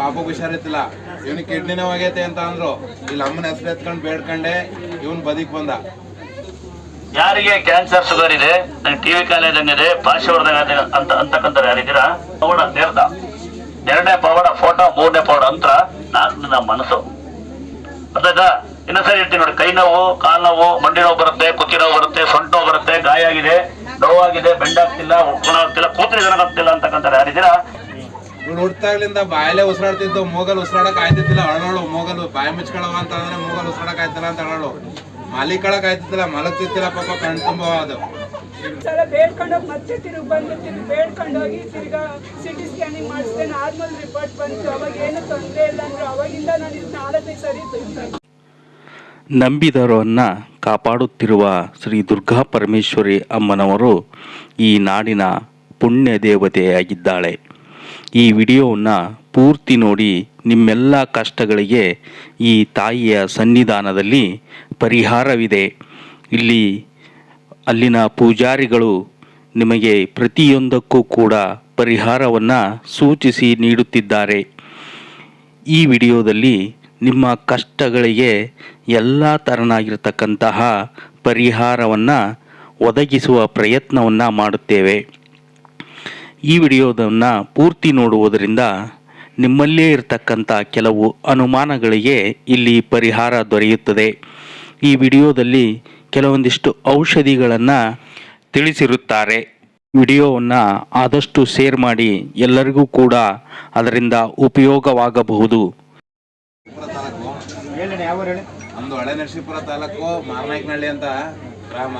ಪಾಪಗ್ ಹುಷಾರಿತ್ತಿಲ್ಲ ಇವನಿಗೆ ಕಿಡ್ನಿ ನೋವು ಆಗೈತೆ ಅಂತ ಅಂದ್ರು. ಇಲ್ಲಿ ಅಮ್ಮನ ಹೆಸರು ಎತ್ಕೊಂಡು ಬೇಡ್ಕೊಂಡೆ, ಇವನ್ ಬದಿಕ್ ಬಂದ. ಯಾರಿಗೆ ಕ್ಯಾನ್ಸರ್ ಶುಗರ್ ಇದೆ ಟಿವಿ ಕಾಲೇಜ್ ಇದೆ ಅಂತ ಅಂತಕ್ಕಂಥ ಯಾರಿದ್ದೀರಾ? ಪವಾಡ ತೀರ್ಥ ಎರಡನೇ ಪವಾಡ ಫೋಟೋ, ಮೂರನೇ ಪವಾಡ ಅಂತ ನಾಲ್ಕು ನಮ್ಮ ಮನಸ್ಸು. ಅರ್ಥಾಯ್ತಾ ಇನ್ನೊಂದ್ಸರಿ ಇರ್ತೀನಿ ನೋಡಿ, ಕೈ ನೋವು, ಕಾಲು ನೋವು, ಮಂಡಿ ನೋವು ಬರುತ್ತೆ ಕುತ್ತಿ ನೋವು ಬರುತ್ತೆ, ಸೊಂಟ ನೋವು ಬರುತ್ತೆ, ಗಾಯ ಆಗಿದೆ ನೋವಾಗಿದೆ ಬೆಂಡಾಗ್ತಿಲ್ಲ ಉಳ್ಕೊಳ ಆಗ್ತಿಲ್ಲ ಕೂತ್ರೆ ಜನಗಾಗ್ತಿಲ್ಲ ಅಂತಕ್ಕಂಥ ಯಾರಿದ್ದೀರಾ? ಇವ್ನು ಹುಟ್ಟಾಗ್ಲಿಂದ ಬಾಯಲ್ಲೇ ಉಸಿರಾಡ್ತಿದ್ದು ಮೂಗಲ್ ಉಸಿರಾಡಕ್ ಆಯ್ತಿದ್ದಿಲ್ಲ. ಅಳನಾಳು ಮೂಗಲ್ ಬಾಯಿ ಮುಚ್ಕೊಳವ ಅಂತ ಅಂದ್ರೆ ಮೂಗಲ್ ಉಸಿರಾಡಕ್ ಆಯ್ತಿಲ್ಲ ಅಂತ ಅಳಳು. ಮಾಲಿಕಳಕ್ ಆಯ್ತಿದ್ದಿಲ್ಲ ಮಲಗ್ತಿದ್ದಿಲ್ಲ ಪಾಪ ಕಣ್ ತುಂಬಾ ಅದು. ಸಲ ಬೇಡ್ಕೊಂಡೋಗಿ ಮತ್ತೆ ತಿರುಗಿ ಬಂದು ತಿರುಗಿ ಬೇಡ್ಕೊಂಡೋಗಿ ತಿರ್ಗಾ ಸಿಟಿ ಸ್ಕ್ಯಾನಿಂಗ್ ಮಾಡಿಸಿದೆ ನಾರ್ಮಲ್ ರಿಪೋರ್ಟ್ ಬಂತು. ಅವಾಗ ಏನು ತೊಂದರೆ ಇಲ್ಲ ಅಂದ್ರು. ಅವಾಗಿಂದ ನಾನು ಇದು ನಾಲ್ಕೈದು ಸರಿ ತಿಂತೀನಿ ಕಾಪಾಡುತ್ತಿರುವ ಶ್ರೀ ದುರ್ಗಾ ಪರಮೇಶ್ವರಿ ಅಮ್ಮನವರು ಈ ನಾಡಿನ ಪುಣ್ಯ ದೇವತೆಯಾಗಿದ್ದಾಳೆ. ಈ ವಿಡಿಯೋವನ್ನು ಪೂರ್ತಿ ನೋಡಿ ನಿಮ್ಮೆಲ್ಲ ಕಷ್ಟಗಳಿಗೆ ಈ ತಾಯಿಯ ಸನ್ನಿಧಾನದಲ್ಲಿ ಪರಿಹಾರವಿದೆ. ಇಲ್ಲಿ ಅಲ್ಲಿನ ಪೂಜಾರಿಗಳು ನಿಮಗೆ ಪ್ರತಿಯೊಂದಕ್ಕೂ ಕೂಡ ಪರಿಹಾರವನ್ನು ಸೂಚಿಸಿ ನೀಡುತ್ತಿದ್ದಾರೆ. ಈ ವಿಡಿಯೋದಲ್ಲಿ ನಿಮ್ಮ ಕಷ್ಟಗಳಿಗೆ ಎಲ್ಲ ಥರನಾಗಿರ್ತಕ್ಕಂತಹ ಪರಿಹಾರವನ್ನು ಒದಗಿಸುವ ಪ್ರಯತ್ನವನ್ನು ಮಾಡುತ್ತೇವೆ. ಈ ವಿಡಿಯೋದನ್ನು ಪೂರ್ತಿ ನೋಡುವುದರಿಂದ ನಿಮ್ಮಲ್ಲೇ ಇರತಕ್ಕಂಥ ಕೆಲವು ಅನುಮಾನಗಳಿಗೆ ಇಲ್ಲಿ ಪರಿಹಾರ ದೊರೆಯುತ್ತದೆ. ಈ ವಿಡಿಯೋದಲ್ಲಿ ಕೆಲವೊಂದಿಷ್ಟು ಔಷಧಿಗಳನ್ನು ತಿಳಿಸಿರುತ್ತಾರೆ. ವಿಡಿಯೋವನ್ನು ಆದಷ್ಟು ಶೇರ್ ಮಾಡಿ ಎಲ್ಲರಿಗೂ ಕೂಡ ಅದರಿಂದ ಉಪಯೋಗವಾಗಬಹುದು. ನಮ್ದು ಹಳೆ ನರಸೀಪುರ ತಾಲೂಕು ಮಾರನಾಯಕನಹಳ್ಳಿ ಅಂತ ಗ್ರಾಮ.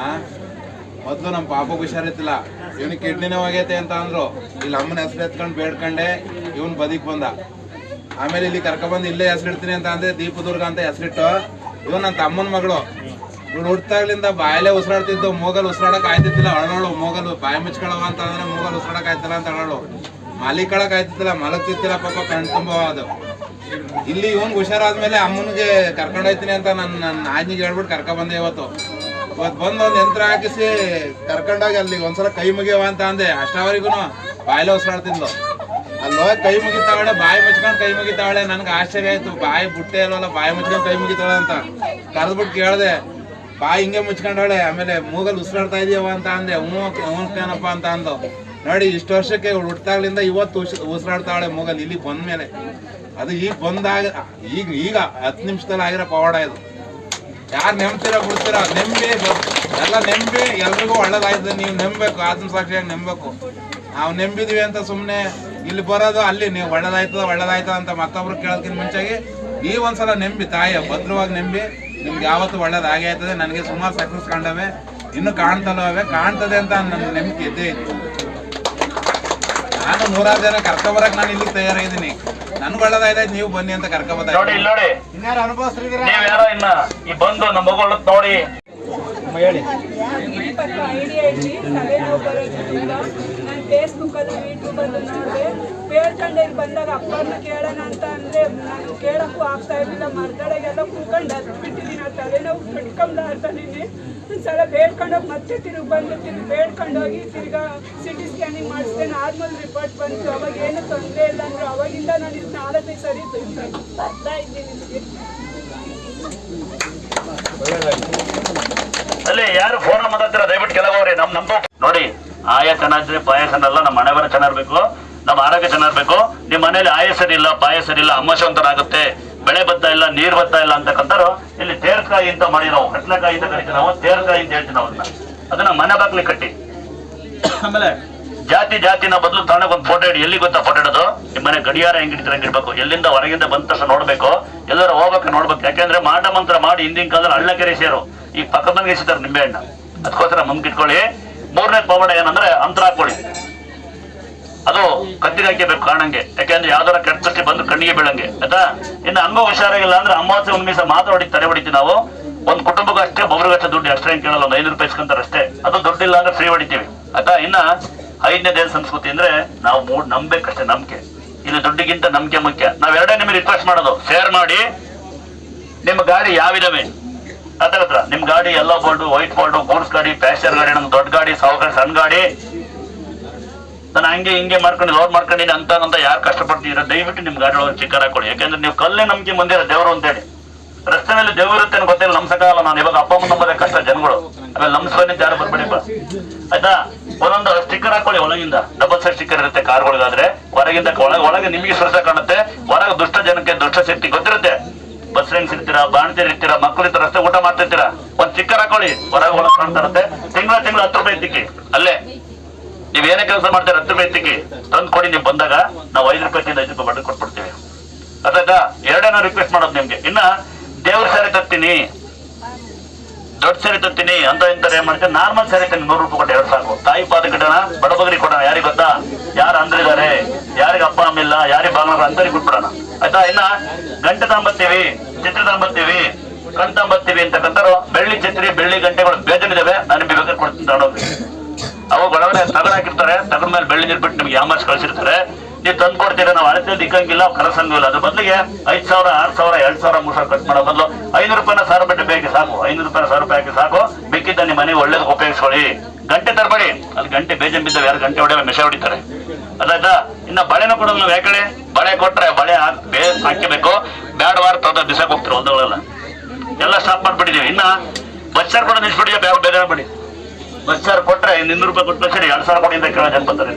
ಮೊದಲು ನಮ್ಮ ಪಾಪಕ್ಕೆ ಹುಷಾರಿತ್ತಿಲ್ಲ ಇವನಿಗೆ ಕಿಡ್ನಿ ನೋವು ಆಗೈತೆ ಅಂತ ಅಂದ್ರು. ಇಲ್ಲಿ ಅಮ್ಮನ ಹೆಸರು ಎತ್ಕೊಂಡು ಬೇಡ್ಕೊಂಡೆ, ಇವನ್ ಬದಿಕ್ ಬಂದ. ಆಮೇಲೆ ಇಲ್ಲಿ ಕರ್ಕೊಂಡ್ಬಂದು ಇಲ್ಲೇ ಹೆಸರಿಡ್ತೀನಿ ಅಂತ ಅಂದ್ರೆ ದೀಪದುರ್ಗ ಅಂತ ಹೆಸರಿಟ್ಟು, ಇವನ್ ನನ್ನ ತಮ್ಮನ ಮಗಳು. ಇವಳು ಹುಡ್ತಾಗ್ಲಿಂದ ಬಾಯಲ್ಲೇ ಉಸಿರಾಡ್ತಿದ್ದು, ಮೂಗಲ್ ಉಸಿರಾಡಕ್ ಆಯ್ತಿದ್ದಿಲ್ಲ. ಅಳನೋಳು ಮೂಗಲ್ ಬಾಯಿ ಮುಚ್ಕೊಳವ ಅಂತ ಅಂದ್ರೆ ಮೂಗಲ್ ಉಸಿರಾಡಕ್ ಆಯ್ತಿಲ್ಲ ಅಂತ ಅಳೋಳು. ಮಾಲಿಕಳಕ್ ಆಯ್ತಿದ್ದಿಲ್ಲ ಮಲಗ್ತಿತ್ತಿಲ್ಲ ಪಾಪ, ಕಣ್ ತುಂಬ ಅದು. ಇಲ್ಲಿ ಇವನ್ ಹುಷಾರಾದ್ಮೇಲೆ ಅಮ್ಮನಿಗೆ ಕರ್ಕೊಂಡೋಯ್ತೀನಿ ಅಂತ ನನ್ನ ನನ್ನ ಆಜ್ನಿಗೆ ಹೇಳ್ಬಿಟ್ಟು ಕರ್ಕೊಂಡ್ ಬಂದೆ ಇವತ್ತು. ಇವತ್ತು ಬಂದು ಒಂದ್ ಯಂತ್ರ ಹಾಕಿಸಿ ಕರ್ಕೊಂಡೋಗಿ ಅಲ್ಲಿ ಒಂದ್ಸಲ ಕೈ ಮುಗಿಯವ ಅಂತ ಅಂದೆ. ಅಷ್ಟವರೆಗೂ ಬಾಯಿಲೆ ಉಸಿರಾಡ್ತಿದ್ಲು ಅಲ್ಲಿ ಹೋಗಿ ಕೈ ಮುಗಿತಾವಳೆ, ಬಾಯಿ ಮುಚ್ಕೊಂಡು ಕೈ ಮುಗಿತಾವಳೆ. ನನ್ಗೆ ಆಶ್ಚರ್ಯ ಆಯ್ತು. ಬಾಯಿ ಬುಟ್ಟೆ ಇಲ್ವಲ್ಲ ಬಾಯಿ ಮುಚ್ಕೊಂಡು ಕೈ ಮುಗಿತಾಳೆ ಅಂತ. ಕರೆದ್ಬಿಟ್ಟು ಕೇಳ್ದೆ, ಬಾಯಿ ಹಿಂಗೆ ಮುಚ್ಕೊಂಡವಳೆ, ಆಮೇಲೆ ಮೂಗಲ್ಲಿ ಉಸಿರಾಡ್ತಾ ಇದೀಯವ ಅಂತ ಅಂದೆ. ಹ್ಞೂ ಅಂತ ಅಂದು ನೋಡಿ, ಇಷ್ಟು ವರ್ಷಕ್ಕೆ ಹುಟ್ಟಾಗ್ಲಿಂದ ಇವತ್ತು ಉಸ್- ಉಸಿರಾಡ್ತಾವಳೆ ಮೂಗಲ್ಲಿ, ಇಲ್ಲಿ ಬಂದ್ಮೇಲೆ. ಅದು ಈಗ ಬಂದಾಗ ಈಗ ಈಗ ಹತ್ತು ನಿಮಿಷದಲ್ಲಿ ಆಗಿರೋ ಪವಾಡ ಇದು. ಯಾರು ನೆಮ್ತೀರ ಬಿಡ್ತೀರ ನೆಂಬಿ ಎಲ್ಲ ನೆಂಬಿ ಎಲ್ರಿಗೂ ಒಳ್ಳೇದಾಯ್ತದೆ ನೀವು ನೆಂಬಬೇಕು ಆತ್ಮ ಸಾಕ್ಷಿಯಾಗಿ ನೆಂಬಬೇಕು. ನಾವು ನೆಂಬಿದ್ವಿ ಅಂತ ಸುಮ್ಮನೆ ಇಲ್ಲಿ ಬರೋದು ಅಲ್ಲಿ. ನೀವು ಒಳ್ಳೇದಾಯ್ತದ ಒಳ್ಳೇದಾಯ್ತದ ಅಂತ ಮತ್ತೊಬ್ರು ಕೇಳೋದಕ್ಕಿಂತ ಮುಂಚೆಗೆ ಈ ಒಂದ್ಸಲ ನೆಂಬಿ ತಾಯಿಯ ಭದ್ರವಾಗಿ ನೆಂಬಿ, ನಿಮ್ಗೆ ಯಾವತ್ತು ಒಳ್ಳೇದಾಗೇ ನನಗೆ ಸುಮಾರು ಸಕ್ಸಸ್ ಕಂಡವೆ. ಇನ್ನೂ ಕಾಣ್ತಲ್ಲವೇ ಕಾಣ್ತದೆ ಅಂತ ನನ್ನ ನೆಂಬಿಕೆ ಇದ್ದೇ ಇತ್ತು ನಾನು ನೂರಾರು ಜನ ಕರ್ಕೊಬರಕ್ ನಾನು ಇಲ್ಲಿ ತಯಾರಾಗಿದ್ದೀನಿ ನನ್ಗೆ ಒಳ್ಳೇದಾಯ್ತಾಯ್ತು ನೀವು ಬನ್ನಿ ಅಂತ ನೋಡಿ ಕರ್ಕೊಬೋದಾಯ್ತು ಇಲ್ಲಿ ನೋಡಿ. ನೀವ್ ಯಾರೋ ಇನ್ನ ಈ ಬಂದು ನಮ್ಮ ಮಗಳು ನೋಡಿ. ಹೇಳಿ. ಐಡಿಯಾ ಐತಿ ತಲೆನೋವು ಬರೋದ್ರಿಂದ ನಾನು ಫೇಸ್ಬುಕ್ಕಲ್ಲೂ ಯೂಟ್ಯೂಬಲ್ಲೂ ನೋಡಿದೆ ಬೇಡ್ಕೊಂಡೆ ಇಲ್ಲಿ ಬಂದಾಗ ಅಪ್ಪನ ಕೇಳೋಣ ಅಂತ ಅಂದರೆ ನಾನು ಕೇಳಕ್ಕೂ ಆಗ್ತಾ ಇರಲಿಲ್ಲ ಮರ್ದಡೆಗೆಲ್ಲ ಕೂತ್ಕೊಂಡು ಹತ್ಬಿಟ್ಟಿದ್ದೀನಿ ಆ ತಲೆನೋವು ಅಂತ ಒಂದು ಸಲ ಬೇಡ್ಕೊಂಡೋಗಿ ಮತ್ತೆ ತಿರುಗಿ ಬಂದು ತಿರುಗಿ ಬೇಡ್ಕೊಂಡೋಗಿ ತಿರ್ಗಾ ಸಿಟಿ ಸ್ಕ್ಯಾನಿಂಗ್ ಮಾಡಿಸಿದೆ, ನಾರ್ಮಲ್ ರಿಪೋರ್ಟ್ ಬಂತು. ಅವಾಗ ಏನು ತೊಂದರೆ ಇಲ್ಲ ಅಂದ್ರೆ. ಅವಾಗಿಂದ ನಾನು ಇದು ನಾಲ್ಕೈದು ಸರಿ. ಅಲ್ಲಿ ಯಾರು ಫೋನ್ ಮಾತಾಡ್ತಾರೆ ದಯವಿಟ್ಟು ಕೆಳಗೋರಿ ನಮ್ ನಮ್ದು ನೋಡಿ, ಆಯ ಚೆನ್ನಾಗಿದ್ರೆ ಪಾಯ ನಮ್ಮ ಮನೆ ಬರ ಚೆನ್ನಾಗಿರ್ಬೇಕು, ನಮ್ಮ ಆರೋಗ್ಯ ಚೆನ್ನಾಗಿರ್ಬೇಕು. ನಿಮ್ಮ ಮನೇಲಿ ಆಯ ಪಾಯಸರಿಲ್ಲ ಪಾಯ ಸರಿಯಿಲ್ಲ ಅಮ್ಮಶವಂತರಾಗುತ್ತೆ ಬೆಳೆ ಬರ್ತಾ ಇಲ್ಲ ನೀರ್ ಬರ್ತಾ ಇಲ್ಲ ಅಂತಕ್ಕಂಥವ್ರು ಇಲ್ಲಿ ತೇರ್ಕಾಯಿ ಅಂತ ಮಾಡಿ ನಾವು ಕಟ್ಲೆಕಾಯಿ ಅಂತ ಕರಿತೀವಿ ನಾವು ತೇರ್ಕಾಯಿ ಅಂತ ಹೇಳ್ತೀವಿ ನಾವು ಅದನ್ನ. ಅದನ್ನ ಮನೆ ಬಾಗ್ಲಿ ಕಟ್ಟಿ. ಆಮೇಲೆ ಜಾತಿ ಜಾತಿನ ಬದಲು ತಗೊಂಡೋಗಿ ಒಂದು ಫೋಟೋ ಇಡಿ. ಎಲ್ಲಿ ಗೊತ್ತಾ ಫೋಟೋ ಇಡೋದು? ನಿಮ್ಮ ಮನೆ ಗಡಿಯಾರ ಹೆಂಗಿಡ್ತಾರೆ ಹಂಗಿರ್ಬೇಕು ಎಲ್ಲಿಂದ ಹೊರಗಿಂದ ಬಂದ ತಕ್ಷಣ ನೋಡ್ಬೇಕು. ಎಲ್ಲರೂ ಹೋಗಕ್ಕೆ ನೋಡ್ಬೇಕು. ಯಾಕೆಂದ್ರೆ ಮಾಟ ಮಂತ್ರ ಮಾಡಿ ಹಿಂದಿನ ಕಾಲದಲ್ಲಿ ಹಳ್ಳಕೆರೆ ಸೇರು. ಈಗ ಪಕ್ಕದಂಗೆ ಎಸಿತಾರೆ ನಿಂಬೆ ಹಣ್ಣ. ಅದಕ್ಕೋಸ್ಕರ ಮುಂದಿಟ್ಕೊಳ್ಳಿ ಮೂರನೇ ಪವಾಡ ಏನಂದ್ರೆ ಅಂತರ ಹಾಕೊಳ್ಳಿ ಅದು ಕತ್ತಿಗೆ ಹಾಕಬೇಕು ಕಾಣಂಗೆ. ಯಾಕೆಂದ್ರೆ ಯಾವ್ದಾರ ಕೆಟ್ಟ ದೃಷ್ಟಿ ಬಂದು ಕಣ್ಣಿಗೆ ಬೀಳಂಗೆ. ಆಯ್ತಾ? ಇನ್ನು ಹಂಗೂ ಹುಷಾರಾಗಿಲ್ಲ ಅಂದ್ರೆ ಅಮಾವಾಸ್ಯ ಮೀಸ ಮಾತ್ರ ಹೊಡಿ ತಲೆ ಹೊಡಿತೀವಿ ನಾವು. ಒಂದು ಕುಟುಂಬಕ್ಕೆ ಅಷ್ಟೇ ಒಬ್ರಿಗಷ್ಟೇ ದುಡ್ಡು ಅಷ್ಟೇ ಕೇಳಲ್ಲ, ಒಂದು ಐನೂರು ರೂಪಾಯಿ ಇಸ್ಕೊಂತಾರೆ ಅಷ್ಟೇ. ಅದು ದುಡ್ಡಿಲ್ಲ ಅಂದ್ರೆ ಫ್ರೀ ಹೊಡಿತೀವಿ. ಆಯ್ತಾ? ಇನ್ನ ಐದನೇ ದೇಶ ಸಂಸ್ಕೃತಿ ಅಂದ್ರೆ ನಾವು ಮೂಡ್ ನಂಬೇಕಷ್ಟೇ ನಂಬಿಕೆ. ಇಲ್ಲಿ ದುಡ್ಡಿಗಿಂತ ನಂಬಿಕೆ ಮುಖ್ಯ. ನಾವ್ ಎರಡೇ ನಿಮಗೆ ರಿಕ್ವೆಸ್ಟ್ ಮಾಡೋದು. ಶೇರ್ ಮಾಡಿ. ನಿಮ್ಮ ಗಾಡಿ ಯಾವಿದಾವೆ? ಹತ್ರ. ನಿಮ್ ಗಾಡಿ ಎಲ್ಲೋ ಬೋರ್ಡ್ ವೈಟ್ ಬೋರ್ಡ್ ಗೂಡ್ಸ್ ಗಾಡಿ ಪ್ಯಾಸೆಂಜರ್ ಗಾಡಿ ನಮ್ ದೊಡ್ಡ ಗಾಡಿ ಸಾವಿರ ಸಣ್ಣ ಗಾಡಿ. ನಾನು ಹಂಗೆ ಹಿಂಗೆ ಮಾಡ್ಕೊಂಡು ಲೋನ್ ಮಾಡ್ಕೊಂಡಿನಿ ಅಂತ ಅಂತ ಯಾರು ಕಷ್ಟಪಡ್ತಿದ್ದೀರಾ, ದಯವಿಟ್ಟು ನಿಮ್ ಗಾಡಿ ಒಳಗೆ ಚಿಕ್ಕ ಹಾಕೊಳ್ಳಿ ಯಾಕಂದ್ರೆ ನೀವು ಕಲ್ಲೇ ನಮ್ಗೆ ಮುಂದಿರೋ ದೇವರು ಅಂತೇಳಿ. ಮೇಲೆ ದೇವ್ರು ಇರುತ್ತೆ ಗೊತ್ತಿಲ್ಲ ನಮ್ಸಕ್ಕಾಗಲ್ಲ ನಾನು. ಇವಾಗ ಅಪ್ಪ ಅಮ್ಮ ಕಷ್ಟ, ಜನಗಳು. ಆಮೇಲೆ ನಮ್ಸ್ಕೊಂಡು ಯಾರು ಬರ್ಬೇಡಿಪ್ಪ ಆಯ್ತಾ? ಒಂದೊಂದು ಸ್ಟಿಕ್ಕರ್ ಹಾಕೊಳ್ಳಿ ಒಳಗಿಂದ ಡಬಲ್ ಸೈಡ್ ಸ್ಟಿಕ್ಕರ್ ಇರುತ್ತೆ ಕಾರ್ಗಳಿಗಾದ್ರೆ. ಹೊರಗಿಂದ ಒಳಗೆ ಒಳಗೆ ನಿಮಗೆ ಸುರಸ ಕಾಣುತ್ತೆ. ಹೊರಗೆ ದುಷ್ಟ ಜನಕ್ಕೆ ದುಷ್ಟ ಶಕ್ತಿ ಗೊತ್ತಿರುತ್ತೆ. ಬಸ್ ಫ್ರೆಂಡ್ಸ್ ಇರ್ತೀರಾ ಬಾಣ್ತೀರ್ ಇರ್ತೀರಾ, ಮಕ್ಕಳು ಇರ್ತಾರೆ, ರಸ್ತೆ ಊಟ ಮಾಡ್ತಿರ್ತೀರಾ. ಒಂದ್ ಸ್ಟಿಕ್ಕರ್ ಹಾಕೊಳ್ಳಿ. ಹೊರಗೆ ಒಳಗೆ ಕಾಣ್ತಾ ತಿಂಗಳ ತಿಂಗಳ ಹತ್ತು ರೂಪಾಯಿ ತಿಕ್ಕಿ ಅಲ್ಲೇ. ನೀವ್ ಏನೇ ಕೆಲಸ ಮಾಡ್ತೀರ ಹತ್ತು ತಿಕ್ಕಿ ತಂದು ಕೊಡಿ, ನೀವು ಬಂದಾಗ ನಾವು ಐದು ರೂಪಾಯಿ ಐದು ರೂಪಾಯಿ ಬಡ್ಡಿ ಕೊಟ್ಬಿಡ್ತೀವಿ. ಅದಾಯ್ತಾ? ಎರಡೇನೋ ರಿಕ್ವೆಸ್ಟ್ ಮಾಡೋದು ನಿಮ್ಗೆ. ಇನ್ನ ದೇವ್ರ ಸ್ಯಾರಿ ತತ್ತೀನಿ. ದೊಡ್ಡ ಸರಿ ತತ್ತೀನಿ ಅಂತ ಇಂತಾರೆ ಏನ್ ಮಾಡ್ತಾರೆ? ನಾರ್ಮಲ್ ಸರಿ ತಂದು ನೂರು ರೂಪಾಯಿ ಕೊಟ್ಟು ಎರಡು ಸಾಕು. ತಾಯಿ ಪಾದ ಕಟ್ಟೋಣ ಬಡಬಗರಿ ಕೊಡೋಣ. ಯಾರಿಗೆ ಗೊತ್ತಾ? ಯಾರು ಅಂದ್ರಿದ್ದಾರೆ? ಯಾರಿಗೆ ಅಪ್ಪ, ಅಮ್ಮ ಇಲ್ಲ? ಯಾರಿಗೆ ಬಾಗ್ಲಾರ ಅಂತರಿಗೆ ಬಿಟ್ಬಿಡೋಣ. ಆಯ್ತಾ? ಇನ್ನ ಗಂಟೆ ತಗೊಂಬರ್ತೀವಿ ಚಿತ್ರ ತಗೊಂಬರ್ತೀವಿ ಕಣ್ ತಗೊಂಬರ್ತೀವಿ ಅಂತ ತಗಡ್ ಹಾಕಿರ್ತಾರೆ ಮೇಲೆ ಬೆಳ್ಳಿ ನೀರು ಬಿಟ್ಟು ನಿಮ್ಗೆ ಯಾಮಾಸ್ ಕಳಿಸಿರ್ತಾರೆ. ನೀವು ತಂದು ಕೊಡ್ತೀರಾ, ನಾವು ಅಳತೆ ದಿಕ್ಕಂಗಿಲ್ಲ ಕರಸಂಗಿಲ್ಲ ಅದ್ರ ಬದಲಿಗೆ ಐದ್ ಸಾವಿರ, ಆರ್ ಸಾವಿರ, ಎರಡ್ ಸಾವಿರ ಮೂರ್ ಸಾವಿರ ಖರ್ಚು ಮಾಡೋ ಬದಲು ಐನೂರು ರೂಪಾಯಿನ ಸಾವಿರ ರೂಪಾಯಿ ಬೇಕು ಸಾಕು. ಐನೂರು ರೂಪಾಯಿ ಸಾವಿರ ರೂಪಾಯಿ ಹಾಕಿ ಸಾಕು. ಬೇಕಿದ್ದ ನಿಮ್ಮ ಮನೆ ಒಳ್ಳೇದು ಉಪಯೋಗಿಸ್ಕೊಳ್ಳಿ. ಗಂಟೆ ತರಬೇಡಿ. ಅಲ್ಲಿ ಗಂಟೆ ಬೇಜಂ ಬಿದ್ದಾವೆ ಯಾರು ಗಂಟೆ ಹೊಡೆಯಲ್ಲ ಮೆಸೆ ಹೊಡಿತಾರೆ. ಅದಾಯ್ತಾ? ಇನ್ನ ಬಳೆನೂ ಕೊಡೋದು ನಾವು ಯಾಕಡೆ ಬಳೆ ಕೊಟ್ರೆ ಬಳೆ ಹಾಕಬೇಕು. ಬ್ಯಾಡ ವಾರ ತದ ಬಿಸಾಕ್ ಹೋಗ್ತಾರೆ ಒಂದೊಳಲ್ಲ ಎಲ್ಲ ಸ್ಟಾಪ್ ಮಾಡ್ಬಿಟ್ಟಿದೀವಿ. ಇನ್ನ ಬಚ್ಚಾರ್ ಕೂಡ ನಿಲ್ಸ್ಬಿಟ್ಟಿದ್ಯಾ ಬೇರೆ ಬೇರೆ ಬಿಡಿ ಬಸ್ ಸಾವಿರ ಕೊಟ್ರೆ ಇನ್ನೂರು ರೂಪಾಯಿ ಕೊಟ್ಟು ಸರಿ ಎರಡ್ ಸಾವಿರ ಅಂತ ಕೇಳೋ ಜನ ಬರ್ತಾರೆ.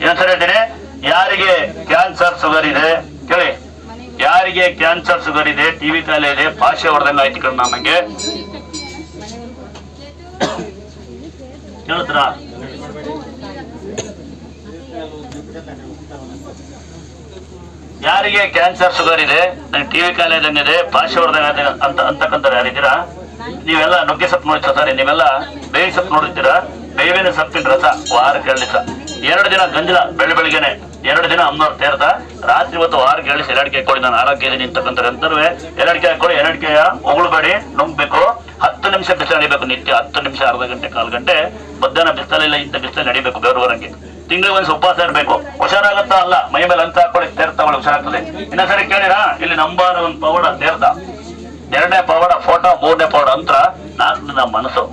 ಇನ್ನೊಂದ್ಸರಿ ಹೇಳ್ತೀನಿ. ಯಾರಿಗೆ ಕ್ಯಾನ್ಸರ್ ಶುಗರ್ ಇದೆ, ಕೇಳಿ. ಯಾರಿಗೆ ಕ್ಯಾನ್ಸರ್ ಶುಗರ್ ಇದೆ ಟಿವಿ ಕಾಯಿಲೆ ಇದೆ, ಭಾಷೆ ಹೊಡೆದಂಗ ಆಯ್ತು ಕಣ ನಮಗೆ ಕೇಳಿದ್ರ ಯಾರಿಗೆ ಕ್ಯಾನ್ಸರ್ ಶುಗರ್ ಇದೆ ಟಿವಿ ಕಾಲೇಜ್ ಹಂಗಿದೆ ಭಾಷೆ ಹೊಡೆದಂಗ ಅಂತ ಅಂತಕ್ಕಂಥ ಯಾರಿದ್ದೀರಾ? ನೀವೆಲ್ಲ ನುಗ್ಗೆ ಸೊಪ್ಪು ಸರಿ? ನೀವೆಲ್ಲ ಬೇವಿ ಸೊಪ್ಪು ನೋಡಿರ್ತೀರಾ ಬೇವಿನ ಸೊಪ್ಪಿನ ರಸ ವಾರಕ್ಕೆ ದಿವಸ ಎರಡು ದಿನ ಗಂಜಲ ಬೆಳೆ ಬೆಳಿಗ್ಗೆನೆ ಎರಡು ದಿನ ಅಮ್ಮನವ್ರು ತೇರ್ತಾ ರಾತ್ರಿ ಹೊತ್ತು ವಾರಕ್ಕೆ ಎರಡು ಎರಡಿಕೆ ಕೊಡಿ ನಾನು ಆರೋಗ್ಯ ಇದೀನಿ ಅಂತಕ್ಕಂಥ ಅಂತರೂ ಎರಡಿಕೆ ಹಾಕೊಳ್ಳಿ ಎರಡಿಕೆಯ ಉಗುಳ್ಬೇಡಿ, ನುಂಗ್ಬೇಕು. ಹತ್ತು ನಿಮಿಷ ಬಿಸಿಲು ನಡಿಬೇಕು ನಿತ್ಯ. ಹತ್ತು ನಿಮಿಷ ಅರ್ಧ ಗಂಟೆ, ಕಾಲು ಗಂಟೆ ಮಧ್ಯಾಹ್ನ ಬಿಸಿಲಿಲ್ಲ ಇಂಥ ಬಿಸಿಲು ನಡಿಬೇಕು ಬೇರೆಯವರಂಗೆ ತಿಂಗಳಿಗೆ ಒಂದು ಉಪವಾಸ ಇರಬೇಕು. ಹುಷಾರಾಗುತ್ತಾ ಅಲ್ಲ ಮೈ ಮೇಲೆ ಅಂತ ಹಾಕೊಳ್ಳಿ ತೇರ್ತಾವಳಿ ಹುಷಾರಾಗ್ತದೆ. ಇನ್ನೊಂದ್ಸರಿ ಕೇಳಿರಾ? ಇಲ್ಲಿ ನಂಬಾರ ಒಂದು ಪವಾಡ ತೇರ್ತ ಎರಡನೇ ಪವಾಡ, ಫೋಟೋ, ಮೂರನೇ ಪವಾಡ ಅಂತ ನಾಲ್ಕು ನಮ್ಮ ಮನಸ್ಸು.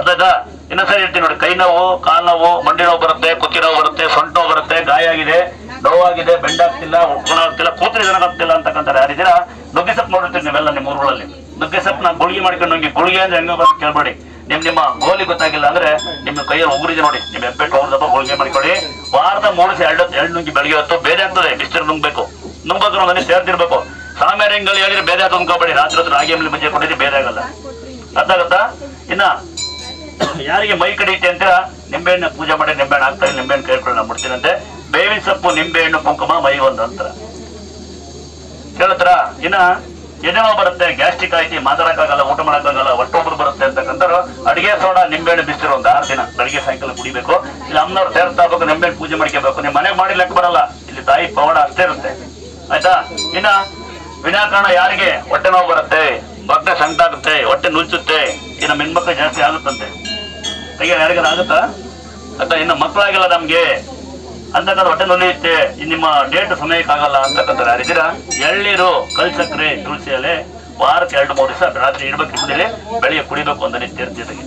ಅದಾಗ ಇನ್ನೊಂದ್ಸರಿ ಹೇಳ್ತೀನಿ ನೋಡಿ, ಕೈ ನೋವು, ಕಾಲ್ ನೋವು, ಮಂಡಿ ನೋವು ಬರುತ್ತೆ ಕುತ್ತಿ ನೋವು ಬರುತ್ತೆ, ಸೊಂಟ ನೋವು ಬರುತ್ತೆ, ಗಾಯ ಆಗಿದೆ, ನೋವಾಗಿದೆ ಬೆಂಡಾಗ್ತಿಲ್ಲ ಉಳ್ಕೊಳ ಆಗ್ತಿಲ್ಲ, ಕೂತ್ರಿ ಆಗ್ತಿಲ್ಲ ಅಂತಕ್ಕಂಥ ಯಾರಿದ್ದೀರಾ ನುಗ್ಗೆ ಸೊಪ್ಪು ನೋಡಿರ್ತೀರಿ ನೀವೆಲ್ಲ ನಿಮ್ಮ ಊರುಗಳಲ್ಲಿ. ನುಗ್ಗೆ ಸೊಪ್ಪು ನಾನು ಗುಳಿಗೆ ಮಾಡ್ಕೊಂಡು ಹೋಗಿ ಗುಳಿಗೆ ಅಂದ್ರೆ ಹೆಂಗ ಕೇಳ್ಬೇಡಿ. ನಿಮ್ ನಿಮ್ಮ ಗೋಲಿ ಗೊತ್ತಾಗಿಲ್ಲ ಅಂದ್ರೆ ನಿಮ್ಮ ಕೈಯಲ್ಲಿ ಉಗುರಿದೆ ನೋಡಿ, ನಿಮ್ಮ ಹೆಬ್ಬೆಟ್ಟು ಹೋಗ್ದಪ್ಪ ಗುಳಿಗೆ ಮಾಡ್ಕೊಳ್ಳಿ. ವಾರದ ದಿವಸ ಎರಡು ಎರಡು ನುಂಗಿ ಬೆಳಗ್ಗೆ ಹೊತ್ತು, ಬೇರೆ ಆಗ್ತದೆ ಬಿಸಿಲು ನುಂಗ್ಬೇಕು. ನುಂಗ್ಬೇಕು ನನಗೆ ಸೇರ್ತಿರ್ಬೇಕು. ಹೆಂಗಲ್ಲಿ ಹೇಳಿದ್ರೆ ಬೇರೆ ಆತ ನುಂಗ್ಕೋಬೇಡಿ ರಾತ್ರಿ ಹೊತ್ತು ರಾಗಿ ಮುಂಚೆ ಕೊಟ್ಟಿದ್ರೆ ಬೇರೆ ಆಗಲ್ಲ. ಅರ್ಥಾಗತ್ತಾ ಇನ್ನ ಯಾರಿಗೆ ಮೈ ಕಡಿಯುತ್ತೆ ಅಂತ ನಿಂಬೆಹಣ್ಣು ಪೂಜೆ ಮಾಡಿ ನಿಂಬೆಹಣ್ಣು ಹಾಕ್ತಾರೆ, ನಿಂಬೆಹಣ್ಣು ಕೇಳ್ಕೊಳ್ಳೋಣ ಮುಡ್ತೀನಂತೆ ಬೇವಿನ ಸೊಪ್ಪು, ನಿಂಬೆಹಣ್ಣು, ಕುಂಕುಮ, ಮೈ ಒಂದು ಅಂತರ. ಕೇಳತ್ರ ಇನ್ನ ಎದೆನೋ ಬರುತ್ತೆ, ಗ್ಯಾಸ್ಟ್ರಿಕ್ ಆಯ್ತಿ, ಮಾತಾಡಕ್ಕಾಗಲ್ಲ, ಊಟ ಮಾಡಕ್ಕಾಗಲ್ಲ ಒಟ್ಟೊಬ್ರು ಬರುತ್ತೆ ಅಂತಕ್ಕಂಥವ್ರು ಅಡಿಗೆ ಸೋಡಾ, ನಿಂಬೆಹಣ್ಣು ಬಿಸಿರು ಒಂದು ಆರು ದಿನ ಬೆಳಿಗ್ಗೆ ಸಾಯಂಕಾಲ ಕುಡಿಬೇಕು. ಇಲ್ಲಿ ಅಮ್ಮನವ್ರು ಸೇರ್ತಾ ಹೋಗ್ಬೇಕು, ನಿಂಬೆಹಣ್ಣು ಪೂಜೆ ಮಾಡ್ಕೋಬೇಕು. ನಿಮ್ಮ ಮಾಡಿ ಲೆಕ್ಕ ಬರಲ್ಲ. ಇಲ್ಲಿ ತಾಯಿ ಪವಾಡ ಅಷ್ಟೇ ಇರುತ್ತೆ. ಆಯ್ತಾ? ಇನ್ನ ವಿನಾಕಾರಣ ಯಾರಿಗೆ? ಹೊಟ್ಟೆ ನೋವು ಬರುತ್ತೆ, ಬಗ್ಗ ಸಂಟಾಗುತ್ತೆ ಹೊಟ್ಟೆ ನುಚ್ಚುತ್ತೆ, ಇನ್ನು ಹೆಣ್ಮಕ್ಳು ಜಾಸ್ತಿ ಆಗುತ್ತಂತೆ. ಕೈಗೆ ಯಾರಿಗಾರ ಆಗುತ್ತಾ? ಅಥವಾ ಇನ್ನು ಮಕ್ಕಳಾಗಿಲ್ಲ ನಮ್ಗೆ. ಅಂತಕ್ಕಂಥ ಹೊಟ್ಟೆ ನುಲಿಯುತ್ತೆ ಇನ್ನು ನಿಮ್ಮ ಡೇಟ್ ಸಮಯಕ್ಕೆ ಆಗಲ್ಲ ಅಂತಕ್ಕಂಥ ಯಾರಿದ್ದೀರಾ ಎಳ್ನೀರು ಕಲ್ ಸಕ್ಕರೆ ತುಳಸಿ ಎಲೆ ವಾರಕ್ಕೆ ಎರಡು, ಮೂರು ದಿವಸ ರಾತ್ರಿ ಇಡ್ಬೇಕು ಇಬ್ಬರಲ್ಲಿ ಬೆಳಿಗ್ಗೆ ಕುಡಿಬೇಕು ಅಂತ ಒಂದನೇ ತೀರ್ತಿದ್ದಾಗೆ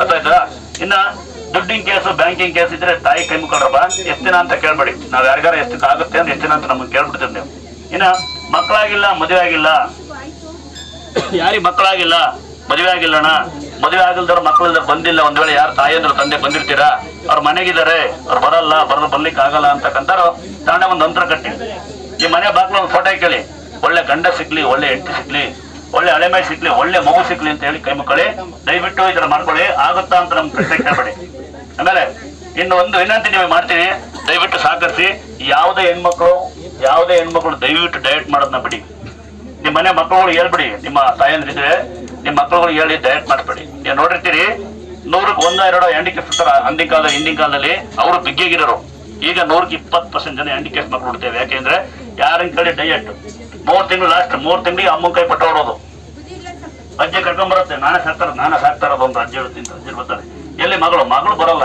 ಅರ್ಥಾಯ್ತಾ ಇನ್ನ ದುಡ್ಡಿನ ಕೇಸು ಬ್ಯಾಂಕಿಂಗ್ ಕೇಸ್ ಇದ್ರೆ ತಾಯಿ ಕೈ ಮುಖಂಡ್ರಪ್ಪ ಎಷ್ಟು ಅಂತ ಕೇಳ್ಬೇಡಿ. ನಾವ್ ಯಾರಿಗಾರ ಎಷ್ಟು ಆಗುತ್ತೆ ಅಂದ್ರೆ ಅಂತ ನಮ್ಗೆ ಕೇಳ್ಬಿಡ್ತೀವಿ ನೀವು. ಇನ್ನ ಮಕ್ಕಳಾಗಿಲ್ಲ ಮದುವೆ ಆಗಿಲ್ಲ ಯಾರಿಗೆ ಮಕ್ಕಳಾಗಿಲ್ಲ ಮದುವೆ ಆಗಿಲ್ಲಣ್ಣ ಮದುವೆ ಆಗಿಲ್ದವ್ರು ಮಕ್ಕಳಿಂದ ಬಂದಿಲ್ಲ. ಒಂದ್ ವೇಳೆ ಯಾರು ತಾಯಿಯಂದ್ರು, ತಂದೆ ಬಂದಿರ್ತೀರಾ? ಅವ್ರ ಮನೆಗಿದ್ದಾರೆ. ಅವ್ರು ಬರಲ್ಲ ಬರೋದು ಬರ್ಲಿಕ್ಕೆ ಆಗಲ್ಲ ಅಂತಕ್ಕಂತಾರು ತಾನೇ ಒಂದು ಅಂತರ ಕಟ್ಟಿ. ಈ ಮನೆ ಬಾಗ್ಲ ಒಂದು ಫೋಟೋ ಕೇಳಿ ಒಳ್ಳೆ ಗಂಡ ಸಿಗ್ಲಿ ಒಳ್ಳೆ ಹೆಂಡತಿ ಸಿಗ್ಲಿ ಒಳ್ಳೆ ಹಳೆ ಮೈ ಸಿಕ್ಲಿ, ಒಳ್ಳೆ ಮಗು ಸಿಗ್ಲಿ ಅಂತ ಹೇಳಿ ಕೈ ಮಕ್ಕಳಿ. ದಯವಿಟ್ಟು ಇದನ್ನ ಮಾಡ್ಕೊಳ್ಳಿ. ಆಗುತ್ತಾ ಅಂತ ನಮ್ಗೆ ಪ್ರಶ್ನೆ ಕೇಳಬೇಡಿ ಆಮೇಲೆ ಇನ್ನು ಒಂದು ವಿನಂತಿ ನಿಮಗೆ ಮಾಡ್ತೀನಿ. ದಯವಿಟ್ಟು ಸಹಕರಿಸಿ. ಯಾವುದೇ ಹೆಣ್ಮಕ್ಳು ಯಾವುದೇ ಹೆಣ್ಮಕ್ಳು ದಯವಿಟ್ಟು ಡಯಟ್ ಮಾಡೋದನ್ನ ಬಿಡಿ. ನಿಮ್ಮ ಮನೆ ಮಕ್ಕಳುಗಳು ಹೇಳ್ಬಿಡಿ, ನಿಮ್ಮ ತಾಯಂದ್ರಿದ್ರೆ ನಿಮ್ಮ ಮಕ್ಕಳುಗಳು ಹೇಳಿ ಡಯಟ್ ಮಾಡಿಬಿಡಿ. ನೀವು ನೋಡಿರ್ತೀರಿ, ನೂರಕ್ಕೆ ಒಂದ, ಎರಡು ಹ್ಯಾಂಡಿಕ್ಯಾಪ್ ಇರ್ತಾರ, ಅಂದಿನ ಕಾಲ ಹಿಂದಿನ ಕಾಲದಲ್ಲಿ ಅವರು ಬಿಗ್ಗೆಗಿರೋರು ಈಗ ನೂರಕ್ಕೆ ಇಪ್ಪತ್ತು ಪರ್ಸೆಂಟ್ ಜನ ಹ್ಯಾಂಡಿಕ್ಯಾಪ್ ಮಕ್ಕಳು ಹುಡ್ತೇವೆ. ಯಾಕೆಂದ್ರೆ ಯಾರಿನ ಕಡೆ ಡಯಟ್. ಮೂರು ತಿಂಗಳು ಲಾಸ್ಟ್ ಮೂರು ತಿಂಗಳಿಗೆ ಅಮ್ಮನ ಕೈ ಪಟ್ಟ ಹೊಡೋದು. ಅಜ್ಜಿ ಕರ್ಕೊಂಡ್ಬರುತ್ತೆ ನಾನೇ ಸಾಕ್ತಾರ ನಾನೇ ಸಾಕ್ತಾರ ಒಂದು ಅಜ್ಜೆ ಹೇಳ್ತೀನಿ ಅಜ್ಜಿ ಬರ್ತಾರೆ ಎಲ್ಲಿ ಮಗಳು? ಮಗಳು ಬರಲ್ಲ.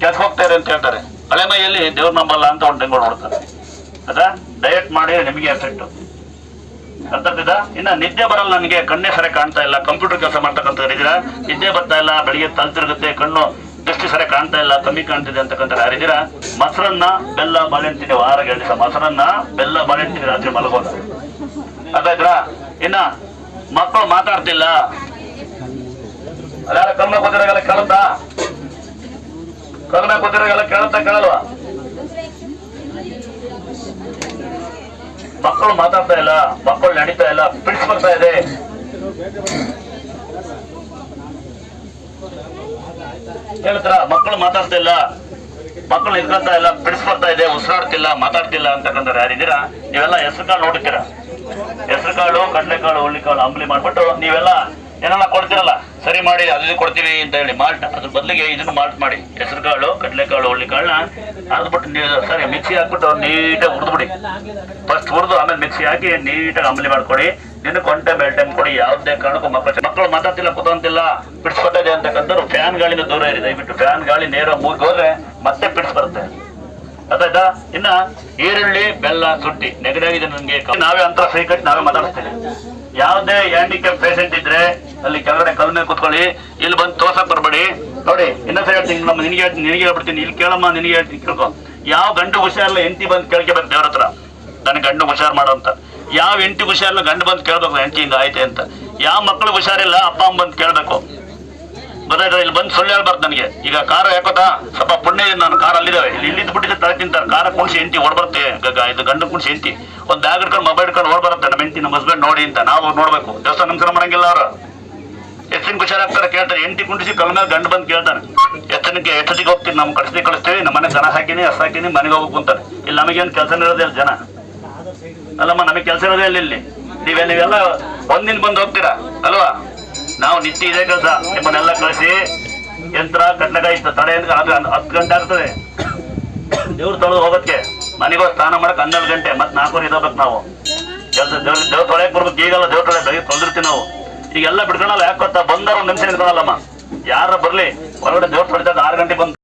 ಕೆಟ್ಟ ಹೋಗ್ತಾರೆ ಅಂತ ಹೇಳ್ತಾರೆ. ಹಳೆ ಮೈಯಲ್ಲಿ ದೇವ್ರ ನಂಬಲ್ಲ ಅಂತ ಒಂದು ತಿಂಗಳು ಹೊಡ್ತಾರೆ ಅದ ಡಯಟ್ ಮಾಡಿ ನಿಮಗೆ ಎಫೆಕ್ಟ್ ಅರ್ಥ ಆಗ್ತದ ಇನ್ನ ನಿದ್ದೆ ಬರಲ್ಲ ನನಗೆ, ಕಣ್ಣೇ ಸರಿ ಕಾಣ್ತಾ ಇಲ್ಲ ಕಂಪ್ಯೂಟರ್ ಕೆಲಸ ಮಾಡ್ತಕ್ಕಂಥ ಇದ್ದೀರಾ? ನಿದ್ದೆ ಬರ್ತಾ ಇಲ್ಲ, ಬೆಳಿಗ್ಗೆ ತಲೆ ತಿರುಗುತ್ತೆ, ಕಣ್ಣು ದೃಷ್ಟಿ ಸರಿ ಕಾಣ್ತಾ ಇಲ್ಲ, ಕಮ್ಮಿ ಕಾಣ್ತಿದೆ ಅಂತಕ್ಕಂಥ ಯಾರಿದ್ದೀರಾ ಮೊಸರನ್ನ ಬೆಲ್ಲ ಬಾಳೆಂತಿದೆ ವಾರಾಗ ದಿವಸ ಮೊಸರನ್ನ ಬೆಲ್ಲ ಬಾಳೆಂತಿದೆ ರಾತ್ರಿ ಮಲಗೋದ. ಅದಾಯ್ತಾ ಇನ್ನ ಮಕ್ಕಳು ಮಾತಾಡ್ತಿಲ್ಲ. ಅದಾರ ಕಣ್ಣು ಕೇಳುತ್ತಾ? ಕಲ್ಮ ಕೂತಿರೋಗೆಲ್ಲ ಕೇಳುತ್ತಾ ಕೇಳಲ್ವಾ? ಮಕ್ಕಳು ಮಾತಾಡ್ತಾ ಇಲ್ಲ, ಮಕ್ಕಳು ನಡೀತಾ ಇಲ್ಲ ಪಿಡ್ಸ್ ಬರ್ತಾ ಇದೆ. ಹೇಳ್ತಾರ ಮಕ್ಕಳು ಮಾತಾಡ್ತಾ ಇಲ್ಲ, ಮಕ್ಕಳು ಇದ್ಕಂತ ಇಲ್ಲ ಪಿಡ್ಸ್ ಬರ್ತಾ ಇದೆ, ಉಸಿರಾಡ್ತಿಲ್ಲ, ಮಾತಾಡ್ತಿಲ್ಲ ಅಂತಕ್ಕಂಥ ಯಾರಿದ್ದೀರಾ ನೀವೆಲ್ಲ ಹೆಸರು ಕಾಳು ನೋಡ್ತೀರಾ? ಹೆಸರು ಕಾಳು ಕಡಲೆಕಾಳು ಹುಳ್ಳಿಕಾಳು ಅಂಬಲಿ ಮಾಡ್ಬಿಟ್ಟು ನೀವೆಲ್ಲ ಏನೆಲ್ಲ ಕೊಡ್ತೀರಲ್ಲ? ಸರಿ ಮಾಡಿ ಇದು ಕೊಡ್ತೀವಿ ಅಂತ ಹೇಳಿ ಮಾಲ್ಟ್, ಅದ್ರ ಬದಲಿಗೆ ಇದನ್ನು ಮಾಲ್ಟ್ ಮಾಡಿ. ಹೆಸರು ಕಾಳು ಕಡಲೆಕಾಳು ಹುಳ್ಳಿಕಾಳನ್ನ ಅದ್ಬಿಟ್ಟು ನೀವು ಸರಿ, ಮಿಕ್ಸಿ ಹಾಕ್ಬಿಟ್ಟು ನೀಟಾಗಿ ಹುರಿದ್ಬಿಡಿ. ಫಸ್ಟ್ ಹುರಿದು ಆಮೇಲೆ ಮಿಕ್ಸಿ ಹಾಕಿ ನೀಟಾಗಿ ಅಂಬಲಿ ಮಾಡ್ಕೊಡಿ. ನಿನ್ನ ಕೊಂಟೆ ಬೆಲ್ ಟೈಮ್ ಕೊಡಿ, ಯಾವುದೇ ಕಾರಣಕ್ಕೂ ಮಕ್ಕಳು ಮಕ್ಕಳು ಮಾತಾಡ್ತಿಲ್ಲ, ಕುತಂತಿಲ್ಲ. ಇದೆ ಅಂತಕ್ಕಂಥವ್ರು ಫ್ಯಾನ್ ಗಾಳಿನ ದೂರ ಇರಿ ದಯವಿಟ್ಟು ಫ್ಯಾನ್ ಗಾಳಿ ನೇರ ಮೂಗಿ ಹೋದ್ರೆ ಮತ್ತೆ ಪಿಡ್ಸ್ ಬರುತ್ತೆ. ಅದಾಯ್ತಾ? ಇನ್ನ ಈರುಳ್ಳಿ, ಬೆಲ್ಲ, ಸುಟ್ಟಿ. ನೆಗಡಿ ಆಗಿದೆ ನನಗೆ. ನಾವೇ ಅಂತ ಸೈಕಟ್ ನಾವೇ ಮಾತಾಡ್ತೇವೆ ಯಾವುದೇ ಹ್ಯಾಂಡಿಕ್ಯಾಪ್ ಪೇಷಂಟ್ ಇದ್ರೆ ಅಲ್ಲಿ ಕೆಳಗಡೆ ಕಲ್ ಮೇಲೆ ಕುತ್ಕೊಳ್ಳಿ. ಇಲ್ಲಿ ಬಂದು ತೋರ್ಸಕ್ ಬರ್ಬೇಡಿ. ನೋಡಿ ಇನ್ನೊಂದ್ಸರಿ ಹೇಳ್ತೀನಿ, ನಮ್ಮ ನಿನಗೆ ಹೇಳ್ತೀನಿ, ನಿನಗೆ ಹೇಳ್ಬಿಡ್ತೀನಿ. ಇಲ್ಲಿ ಕೇಳಮ್ಮ, ನಿನಗೆ ಹೇಳ್ತೀನಿ, ಕೇಳ್ಕೊ. ಯಾವ ಗಂಡು ಹುಷಾರಲ್ಲ ಎಂಟಿ ಬಂದು ಕೇಳ್ಕೋಬೇಕು ದೇವ್ರ ಹತ್ರ? ನನ್ನ ಗಂಡು ಹುಷಾರು ಮಾಡು ಅಂತ. ಯಾವ ಎಂಟಿ ಹುಷಾರಲ್ಲ ಗಂಡು ಬಂದು ಕೇಳ್ಬೇಕು ಹೆಂಡತಿ ಹಿಂಗ ಆಯ್ತೆ ಅಂತ. ಯಾವ ಮಕ್ಕಳು ಹುಷಾರಿಲ್ಲ, ಅಪ್ಪ, ಅಮ್ಮ ಬಂದು ಕೇಳ್ಬೇಕು. ಗೊತ್ತಾಯ್ತಾ? ಇಲ್ಲಿ ಬಂದು ಸುಳ್ಳು ಹೇಳ್ಬಾರ್ದು ನನಗೆ. ಈಗ ಕಾರ ಯಾಕೋತಾ ಸ್ವಲ್ಪ ಪುಣ್ಯ ನಾನು ಕಾರ್ ಅಲ್ಲಿದ್ದಾವೆ ಇಲ್ಲಿ ಇಲ್ಲಿದ್ದು ಬಿಟ್ಟಿದ್ದೆ ತಲೆ ತಿಂತಾರೆ. ಕಾರ ಕುಣಿಸಿ ಎಂಟಿ ಓಡ್ಬರುತ್ತೆ. ಇದು ಗಂಡು ಕುಣಿಸಿ ಎಂಟಿ ಒಂದು ಬ್ಯಾಗ್ ಇಟ್ಕೊಂಡು ಮೊಬೈಲ್ ಇಟ್ಕೊಂಡು ಓಡ್ಬರುತ್ತೆ, ನಮ್ಮ ಹೆಂಡತಿ, ನಮ್ಮ ಹಸ್ಬೆಂಡ್ ನೋಡಿ ಅಂತ. ನಾವು ನೋಡ್ಬೇಕು. ದೇವಸ್ಥಾನ ನಮಸ್ಕಾರ ಮಾಡಂಗಿಲ್ಲ ಅವರು. ಎಷ್ಟಿನ ಹುಷಾರಾಗ್ತಾರೆ ಕೇಳ್ತಾರೆ. ಎಂಟಿ ಕುಂಡಿಸಿ ಕಲ್ ಮೇಲೆ ಗಂಡು ಬಂದು ಕೇಳ್ತಾನೆ ಎತ್ತನಿಗೆ ಎಷ್ಟೊತ್ತಿಗೆ ಹೋಗ್ತೀನಿ, ನಮ್ಮ ಕಳಿಸಿ ಕಳಿಸ್ತೀವಿ ನಮ್ಮ ಮನೆ ದನ ಹಾಕಿನಿ, ಹಸ ಹಾಕಿನಿ, ಮನೆಗೆ ಹೋಗಬೇಕು ಅಂತಾರೆ ಇಲ್ಲಿ ನಮಗೇನು ಕೆಲಸ ಇರೋದೇ ಇಲ್ಲ ಜನ. ಅಲ್ಲಮ್ಮ, ನಮಗೆ ಕೆಲಸ ಇರೋದೇ ಇಲ್ಲ ಇಲ್ಲಿ. ನೀವೇ ನೀವೆಲ್ಲ ಒಂದಿನ ಬಂದು ಹೋಗ್ತೀರಾ? ಅಲ್ವಾ? ನಾವು ನಿತ್ಯ ಇದೇ ಕೆಲಸ. ನಿಮ್ಮನ್ನೆಲ್ಲ ಕಳಿಸಿ ಯಂತ್ರ ಕಟ್ಲಕಾಯಿ ತಡೆ ಅಂದ್ರೆ ಹತ್ತು ಗಂಟೆ ಆಗ್ತದೆ. ದೇವ್ರ ತೊಳೆದು ಹೋಗೋದಕ್ಕೆ ಮನೆಗೋ ಸ್ನಾನ ಮಾಡಕ್ಕೆ ಹನ್ನೆರಡು ಗಂಟೆ, ಮತ್ತೆ ನಾಲ್ಕೂವರೆ ಇದಾಗಬೇಕು ನಾವು. ಕೆಲಸ, ದೇವ್ರ ದೇವ್ರ ತೊಳೆಯಕ್ಕೆ ಬರ್ಬೇಕು. ಈಗಲ್ಲ ದೇವ್ರ ತೊಳೆ ಬೆಳಗ್ಗೆ ತೊಳೆದಿರ್ತೀವಿ ನಾವು. ಈಗೆಲ್ಲ ಬಿಡ್ಕೊಳಲ್ಲ ಯಾಕೆ ಗೊತ್ತಾ? ಬಂದಾರ ಒಂದು ನಿಮಿಷ ನಿಂತ್ಕೊಳಲ್ಲಮ್ಮ. ಯಾರ ಬರ್ಲಿ? ಹೊರಗಡೆ ದೇವ್ರ ತೊಳಿತದ ಆರು ಗಂಟೆ ಬಂದು